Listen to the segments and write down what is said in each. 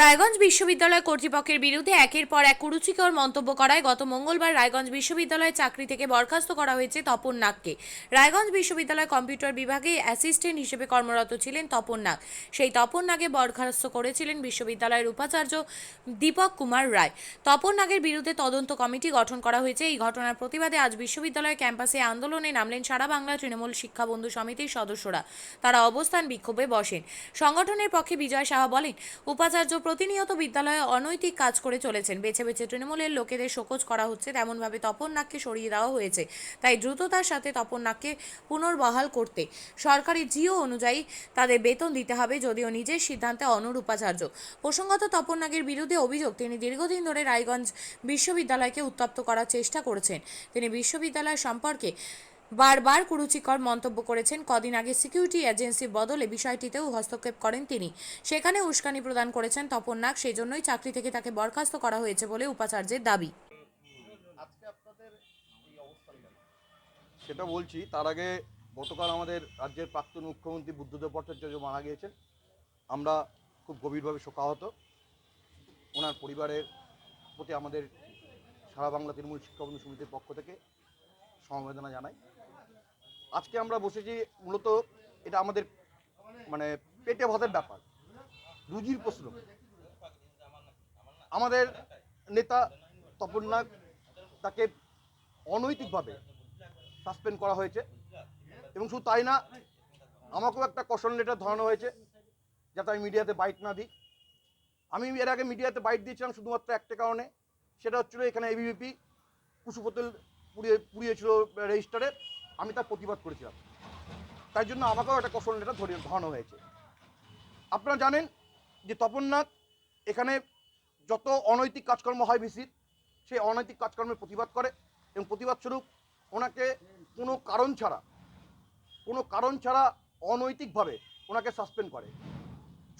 রায়গঞ্জ বিশ্ববিদ্যালয় কর্তৃপক্ষের বিরুদ্ধে একের পর এক কুরুচিকর মন্তব্য করায় গত মঙ্গলবার রায়গঞ্জ বিশ্ববিদ্যালয়ের চাকরি থেকে বরখাস্ত করা হয়েছে তপন নাগকে। রায়গঞ্জ বিশ্ববিদ্যালয় কম্পিউটার বিভাগে অ্যাসিস্ট্যান্ট হিসেবে কর্মরত ছিলেন তপন নাগ। সেই তপন নাগে বরখাস্ত করেছিলেন বিশ্ববিদ্যালয়ের উপাচার্য দীপক কুমার রায়। তপন নাগের বিরুদ্ধে তদন্ত কমিটি গঠন করা হয়েছে। এই ঘটনার প্রতিবাদে আজ বিশ্ববিদ্যালয় ক্যাম্পাসে আন্দোলনে নামলেন সারা বাংলা তৃণমূল শিক্ষা বন্ধু সমিতির সদস্যরা। তারা অবস্থান বিক্ষোভে বসেন। সংগঠনের পক্ষে বিজয় সাহা বলেন, উপাচার্য প্রতিনিয়ত বিদ্যালয়ে অনৈতিক কাজ করে চলেছেন। বেছে বেছে তৃণমূলের লোকেদের শোকজ করা হচ্ছে, তেমনভাবে তপন নাগকে সরিয়ে দেওয়া হয়েছে। তাই দ্রুততার সাথে তপন নাগকে পুনর্বহাল করতে সরকারি জিও অনুযায়ী তাদের বেতন দিতে হবে যদিও নিজের সিদ্ধান্তে অনর উপাচার্য প্রসঙ্গত তপন নাগের বিরুদ্ধে অভিযোগ, তিনি দীর্ঘদিন ধরে রায়গঞ্জ বিশ্ববিদ্যালয়কে উত্তপ্ত করার চেষ্টা করেছেন। তিনি বিশ্ববিদ্যালয় সম্পর্কে বারবার কুরুচিকর মন্তব্য করেছেন। কদিন আগে সিকিউরিটি এজেন্সির বদলে বিষয়টিতেও হস্তক্ষেপ করেন তিনি। সেখানে উস্কানি প্রদান করেছেন তপন নাগ সেই জন্যই চাকরি থেকে তাকে বরখাস্ত করা হয়েছে বলে উপাচার্যের দাবি। সেটা বলছি, তার আগে গতকাল আমাদের রাজ্যের প্রাক্তন মুখ্যমন্ত্রী বুদ্ধদেব ভট্টাচার্য মারা গিয়েছেন। আমরা খুব গভীরভাবে শোকাহত। ওনার পরিবারের প্রতি আমাদের সারা বাংলা তৃণমূল শিক্ষাবন্ধু সমিতির পক্ষ থেকে সমবেদনা জানাই। আজকে আমরা বসেছি মূলত এটা আমাদের মানে পেটে ভাতের ব্যাপার, রুজির প্রশ্ন। আমাদের নেতা তপন নাগ তাকে অনৈতিকভাবে সাসপেন্ড করা হয়েছে এবং শুধু তাই না, আমাকেও একটা কশন লেটার ধরানো হয়েছে যাতে আমি মিডিয়াতে বাইট না দিই। আমি এর আগে মিডিয়াতে বাইট দিয়েছিলাম শুধুমাত্র একটা কারণে, সেটা হচ্ছিল এখানে এবিভিপি কুসুপোতেল পুড়িয়ে পুড়িয়েছিল রেজিস্টারে আমি তার প্রতিবাদ করেছিলাম। তাই জন্য আমাকেও একটা কশন লেটার ধরে ধরানো হয়েছে। আপনারা জানেন যে তপন নাথ এখানে যত অনৈতিক কাজকর্ম হয় ভিসির সেই অনৈতিক কাজকর্মের প্রতিবাদ করে এবং প্রতিবাদ স্বরূপ ওনাকে কোনো কারণ ছাড়া, কোনো কারণ ছাড়া অনৈতিকভাবে ওনাকে সাসপেন্ড করে।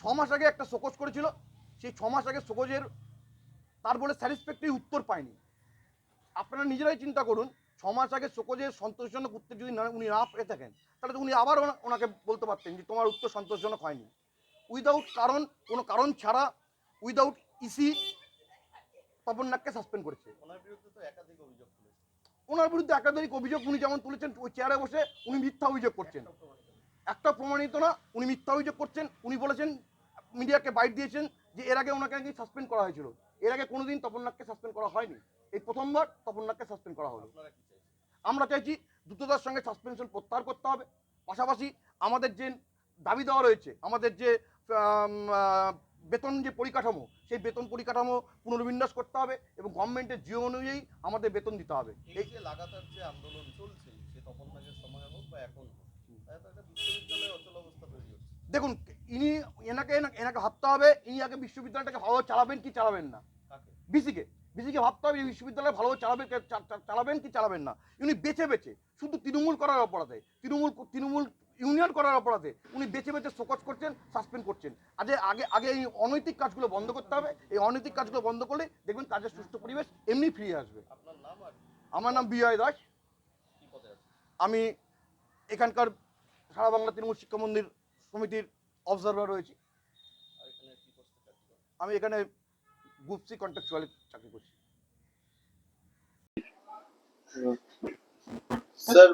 ছ মাস আগে একটা শোকজ করেছিল, সেই ছ মাস আগে শোকজের তার বলে স্যাটিসফ্যাক্টরি উত্তর পায়নি। আপনারা নিজেরাই চিন্তা করুন ছ মাস আগে শোকজের সন্তোষজনক উত্তর যদি না- উনি না পেয়ে থাকেন তাহলে উনি আবার ওনাকে বলতে পারতেন যে তোমার উত্তর সন্তোষজনক হয়নি। উইদাউট কারণ কোনো কারণ ছাড়া উইদাউট ইসি তপন নাগকে সাসপেন্ড করেছে। ওনার বিরুদ্ধে একাধিক অভিযোগ উনি যেমন তুলেছেন ওই চেয়ারে বসে উনি মিথ্যা অভিযোগ করছেন। একটা প্রমাণিত না। উনি মিথ্যা অভিযোগ করছেন উনি বলেছেন মিডিয়াকে বাইট দিয়েছেন যে এর আগে ওনাকে নাকি সাসপেন্ড করা হয়েছিল। এর আগে কোনোদিন তপন নাগকে সাসপেন্ড করা হয়নি। এই প্রথমবার তপন নাককে সাসপেন্ড করা হলো। আমরা চাইছি দ্রুততার সঙ্গে সাসপেনশন প্রত্যাহার করতে হবে। পাশাপাশি আমাদের যে দাবি দেওয়া রয়েছে আমাদের যে বেতন যে পরিকাঠামো সেই বেতন পরিকাঠামো পুনর্বিন্যাস করতে হবে এবং গভর্নমেন্টের জিও অনুযায়ী আমাদের বেতন দিতে হবে। এই যে লাগাতার যে আন্দোলন চলছে সে তপন নাগের সময় হোক বা এখন বিশ্ববিদ্যালয়ে অচল অবস্থা তৈরি হচ্ছে। দেখুন ইনি এনাকে এনা- এনাকে ভাবতে হবে ইনি আগে বিশ্ববিদ্যালয়টাকে ভালোভাবে চালাবেন কি চালাবেন না? বিসিকে বিসিকে ভাবতে হবে বিশ্ববিদ্যালয় ভালোভাবে চালাবে চালাবেন কি চালাবেন না? উনি বেছে বেছে শুধু তৃণমূল করার অপরাধে তৃণমূল তৃণমূল ইউনিয়ন করার অপরাধে উনি বেছে বেছে শোকজ করছেন সাসপেন্ড করছেন। আগে আগে আগে এই অনৈতিক কাজগুলো বন্ধ করতে হবে। এই অনৈতিক কাজগুলো বন্ধ করলে দেখবেন কাজের সুস্থ পরিবেশ এমনি ফিরে আসবে। আপনার আমার নাম বিজয় দাস। আমি এখানকার সারা বাংলা তৃণমূল শিক্ষা মন্দির সমিতির অবজারভার রয়েছি। আমি এখানে গ্রুপ সি কন্ট্রাকচুয়ালি চাকরি করছি। স্যার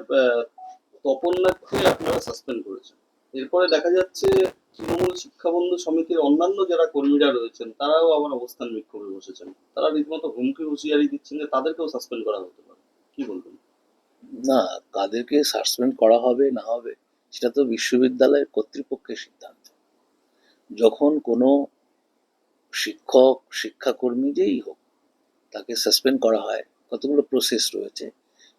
তপন নাথকে আপনারা সাসপেন্ড করেছেন। এরপরে দেখা যাচ্ছে তৃণমূল শিক্ষাবন্ধু সমিতির অন্যান্য যারা কর্মীরা রয়েছেন তারাও আবার অবস্থান বিক্ষোভে বসেছেন। তারা রীতিমতো হুমকি হুঁশিয়ারি দিচ্ছেন যে তাদেরকেও সাসপেন্ড করা হতে পারে। কি বলবেন? না কাদেরকে সাসপেন্ড করা হবে না হবে সেটা তো বিশ্ববিদ্যালয়ের কর্তৃপক্ষের সিদ্ধান্ত। যখন কোনো শিক্ষক শিক্ষাকর্মী যেই হোক তাকে সাসপেন্ড করা হয়। কতগুলো প্রসেস রয়েছে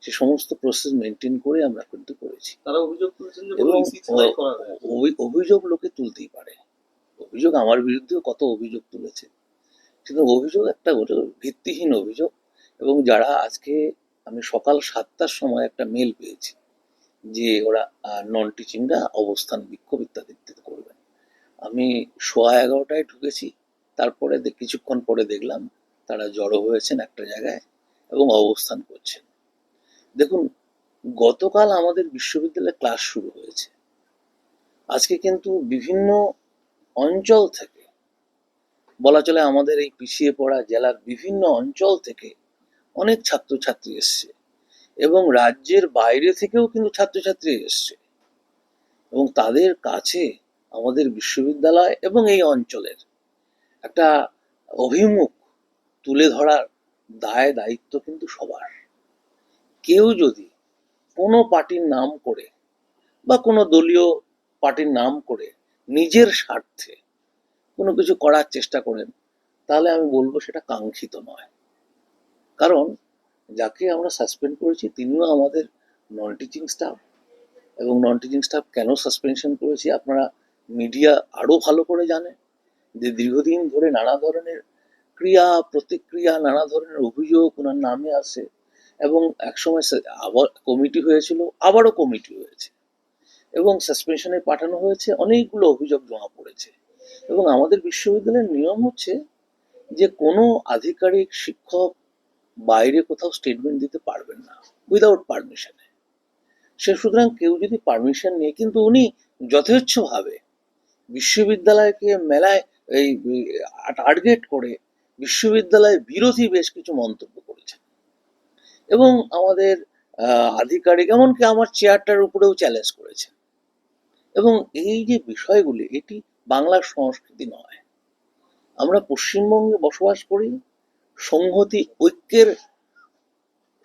সে সমস্ত প্রসেস মেনটেন করে আমরা কিন্তু করেছি। অভিযোগ লোকে তুলতেই পারে। অভিযোগ আমার বিরুদ্ধেও কত অভিযোগ তুলেছে। কিন্তু অভিযোগ একটা ভিত্তিহীন অভিযোগ এবং যারা আজকে আমি সকাল সাতটার সময় একটা মেল পেয়েছি যে ওরা নন টিচিংরা অবস্থান বিক্ষোভ ইত্যাদি করবেন। আমি সোয়া এগারোটায় ঢুকেছি তারপরে কিছুক্ষণ পরে দেখলাম তারা জড়ো হয়েছেন একটা জায়গায় এবং অবস্থান করছেন। দেখুন, গতকাল আমাদের বিশ্ববিদ্যালয়ে ক্লাস শুরু হয়েছে। আজকে কিন্তু বিভিন্ন অঞ্চল থেকে, বলা চলে আমাদের এই পিছিয়ে পড়া জেলার বিভিন্ন অঞ্চল থেকে অনেক ছাত্রছাত্রী এসছে এবং রাজ্যের বাইরে থেকেও কিন্তু ছাত্রছাত্রী এসছে এবং তাদের কাছে আমাদের বিশ্ববিদ্যালয় এবং এই অঞ্চলের একটা অভিমুখ তুলে ধরার দায়, দায়িত্ব কিন্তু সবার। কেউ যদি কোনো পার্টির নাম করে বা কোনো দলীয় পার্টির নাম করে নিজের স্বার্থে কোনো কিছু করার চেষ্টা করেন, তাহলে আমি বলব সেটা কাঙ্ক্ষিত নয়। কারণ যাকে আমরা সাসপেন্ড করেছি, তিনিও আমাদের নন টিচিং স্টাফ এবং নন টিচিং স্টাফ কেন সাসপেনশন করেছি আপনারা মিডিয়া আরও ভালো করে জানে যে দীর্ঘদিন ধরে নানা ধরনের ক্রিয়া, প্রতিক্রিয়া, নানা ধরনের অভিযোগ ওনার নামে আসে এবং একসময় আবার কমিটি হয়েছিল, আবারও কমিটি হয়েছে এবং সাসপেনশনে পাঠানো হয়েছে, অনেকগুলো অভিযোগ জমা পড়েছে এবং আমাদের বিশ্ববিদ্যালয়ের নিয়ম হচ্ছে যে কোনো আধিকারিক, শিক্ষক বাইরে কোথাও স্টেটমেন্ট দিতে পারবেন না উইদাউট পারমিশনে সে সুতরাং কেউ যদি পারমিশন নিয়ে, কিন্তু উনি যথেচ্ছভাবে বিশ্ববিদ্যালয়কে মেলায় এই টার্গেট করে বিশ্ববিদ্যালয়ে বিরোধী বেশ কিছু মন্তব্য করেছেন। এবং আমাদের আধিকারিক এমনকি আমার চেয়ারটার উপরেও চ্যালেঞ্জ করেছেন। এবং এই যে বিষয়গুলি, এটি বাংলার সংস্কৃতি নয়। আমরা পশ্চিমবঙ্গে বসবাস করি, সংহতি ঐক্যের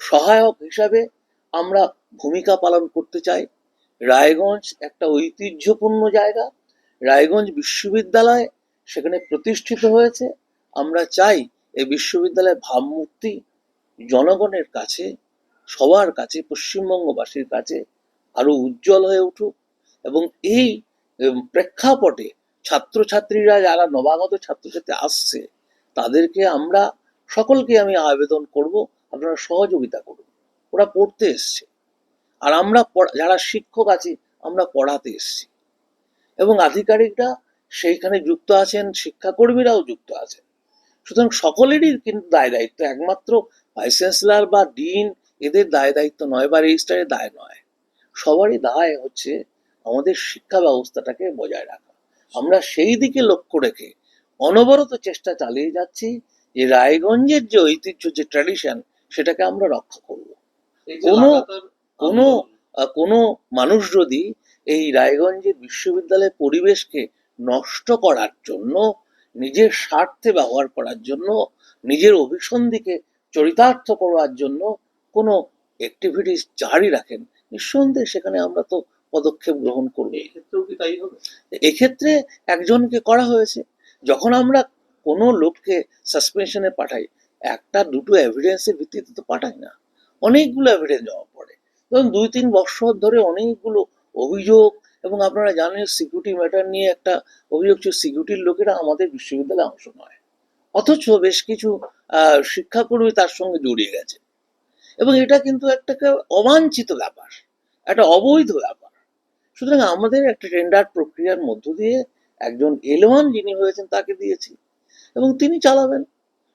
সহায়ক হিসাবে আমরা ভূমিকা পালন করতে চাই। রায়গঞ্জ একটা ঐতিহ্যপূর্ণ জায়গা। রায়গঞ্জ বিশ্ববিদ্যালয় সেখানে প্রতিষ্ঠিত হয়েছে। আমরা চাই এই বিশ্ববিদ্যালয়ের ভাবমূর্তি জনগণের কাছে, সবার কাছে, পশ্চিমবঙ্গবাসীর কাছে আরও উজ্জ্বল হয়ে উঠুক এবং এই প্রেক্ষাপটে ছাত্রছাত্রীরা যারা নবাগত ছাত্রছাত্রী আসছে, তাদেরকে আমরা, সকলকে আমি আবেদন করব, আপনারা সহযোগিতা করুন। ওরা পড়তে এসছে। আর আমরা যারা শিক্ষক আছি, আমরা পড়াতে এসছি। এবং আধিকারিকরা সেইখানে যুক্ত আছেন শিক্ষাকর্মীরাও যুক্ত আছেন। সুতরাং সকলেরই কিন্তু দায় দায়িত্ব একমাত্র ভাইস চ্যান্সেলর বা ডিন এদের দায় দায়িত্ব নয় বা রেজিস্ট্রারের দায় নয়। সবারই দায় হচ্ছে আমাদের শিক্ষা ব্যবস্থাটাকে বজায় রাখা। আমরা সেই দিকে লক্ষ্য রেখে অনবরত চেষ্টা চালিয়ে যাচ্ছি যে রায়গঞ্জের যে ঐতিহ্য যে ট্র্যাডিশন সেটাকে আমরা রক্ষা করব। কোনো- কোনো কোনো মানুষ যদি এই রায়গঞ্জের বিশ্ববিদ্যালয়ের পরিবেশকে নষ্ট করার জন্য নিজের স্বার্থে ব্যবহার করার জন্য নিজের অভিসন্ধিকে চরিতার্থ করার জন্য কোনো অ্যাক্টিভিটিস জারি রাখেন নিঃসন্দেহে সেখানে আমরা তো পদক্ষেপ গ্রহণ করব এই ক্ষেত্রেও কি তাই হবে? এক্ষেত্রে একজনকে করা হয়েছে। যখন আমরা কোনো লোককে সাসপেনশনে পাঠাই একটা দুটো এভিডেন্সের ভিত্তিতে তো পাঠাই না। অনেকগুলো এভিডেন্স জমা পড়ে। ধরুন দুই তিন বছর ধরে অনেকগুলো অভিযোগ এবং আপনারা জানেন সিকিউরিটি ম্যাটার নিয়ে একটা অভিযোগ ছিল সিকিউরিটির লোকেরা আমাদের বিশ্ববিদ্যালয়ে অংশ নয়। অথচ বেশ কিছু শিক্ষাকর্মী তার সঙ্গে জড়িয়ে গেছে। এবং এটা কিন্তু একটা অবাঞ্ছিত ব্যাপার। একটা অবৈধ ব্যাপার। সুতরাং আমাদের একটা টেন্ডার প্রক্রিয়ার মধ্য দিয়ে একজন এলওয়ান যিনি হয়েছেন তাকে দিয়েছি। এবং তিনি চালাবেন।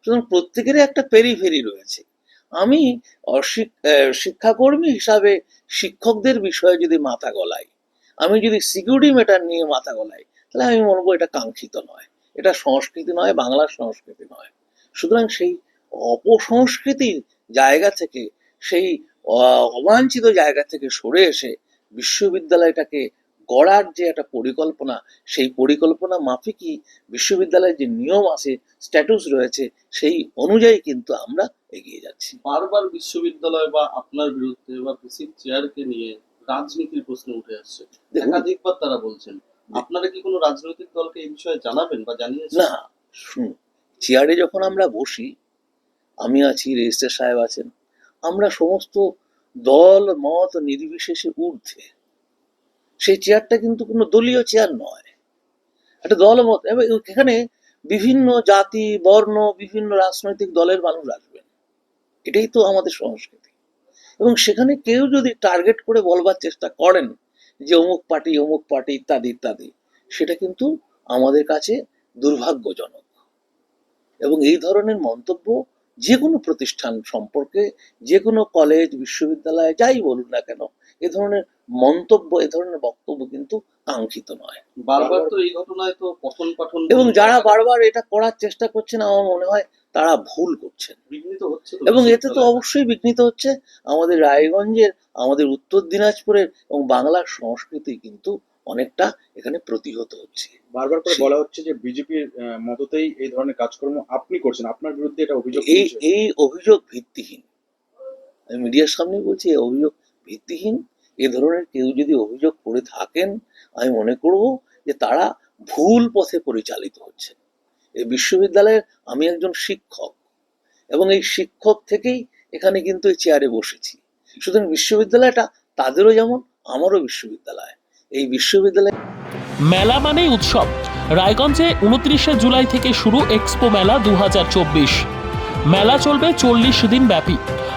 সুতরাং প্রত্যেকেরই একটা পেরিফেরি রয়েছে। আমি শিক্ষাকর্মী হিসাবে শিক্ষকদের বিষয়ে যদি মাথা গলাই আমি যদি সিকিউরিটি ম্যাটার নিয়ে মাথা গলাই তাহলে আমি মনে বলব এটা কাঙ্ক্ষিত নয়। এটা সংস্কৃতি নয়, বাংলার সংস্কৃতি নয়। সুতরাং সেই অপসংস্কৃতির জায়গা থেকে, সেই অবাঞ্ছিত জায়গা থেকে সরে এসে বিশ্ববিদ্যালয়টাকে গড়ার যে একটা পরিকল্পনা, সেই পরিকল্পনা মাফিকই বিশ্ববিদ্যালয়ের যে নিয়ম আছে স্ট্যাটুস রয়েছে, সেই অনুযায়ী কিন্তু আমরা এগিয়ে যাচ্ছি। বারবার বিশ্ববিদ্যালয় বা আপনার বিরুদ্ধে বা চেয়ারকে নিয়ে রাজনীতির প্রশ্ন উঠে আসছে। একাধিকবার তারা বলছেন আপনারা কি কোনো রাজনৈতিক দলকে এই বিষয়ে জানাবেন বা জানিয়েছেন? না শুনুন চেয়ারে যখন আমরা বসি আমি আছি রেজিস্ট্রার সাহেব আছেন আমরা সমস্ত দল মত নির্বিশেষে ঊর্ধ্বে। সেই চেয়ারটা কিন্তু কোনো দলীয় চেয়ার নয়। একটা দল মত এবং এখানে বিভিন্ন জাতি বর্ণ বিভিন্ন রাজনৈতিক দলের মানুষ আসবেন। এটাই তো আমাদের সংস্কৃতি। এবং সেখানে কেউ যদি টার্গেট করে বলবার চেষ্টা করেন যে অমুক পার্টি অমুক পার্টি ইত্যাদি ইত্যাদি সেটা কিন্তু আমাদের কাছে দুর্ভাগ্যজনক। এবং এই ধরনের মন্তব্য যে কোনো প্রতিষ্ঠান সম্পর্কে যে কোনো কলেজ বিশ্ববিদ্যালয়ে যাই বলুন না কেন এ ধরনের মন্তব্য এ ধরনের বক্তব্য কিন্তু কাঙ্ক্ষিত নয়। বারবার তো এই ঘটনায় তো পঠন পাঠন এবং যারা বারবার এটা করার চেষ্টা করছেন আমার মনে হয় তারা ভুল করছেন। বিঘ্নিত হচ্ছে এবং এতে তো অবশ্যই বিঘ্নিত হচ্ছে। আমাদের রায়গঞ্জের আমাদের উত্তর দিনাজপুরের এবং বাংলার সংস্কৃতি কিন্তু অনেকটা এখানে প্রতিহত হচ্ছে। বারবার করে বলা হচ্ছে যে বিজেপির মততেই এই ধরনের কাজকর্ম আপনি করছেন। আপনার বিরুদ্ধে এটা অভিযোগ এই এই অভিযোগ ভিত্তিহীন। আমি মিডিয়ার সামনে বলছি এই অভিযোগ ভিত্তিহীন। এ ধরনের কেউ যদি অভিযোগ করে থাকেন আমি মনে করব যে তারা ভুল পথে পরিচালিত হচ্ছে এই বিশ্ববিদ্যালয়ের আমি একজন শিক্ষক। এবং এই শিক্ষক থেকেই এখানে কিন্তু এই চেয়ারে বসেছি। সুতরাং বিশ্ববিদ্যালয়টা তাদেরও যেমন, আমারও বিশ্ববিদ্যালয়। এই বিশ্ববিদ্যালয় মেলা মানেই উৎসব। রায়গঞ্জে উনত্রিশে জুলাই থেকে শুরু এক্সপো মেলা দু হাজার চব্বিশ। মেলা চলবে চল্লিশ দিন ব্যাপী।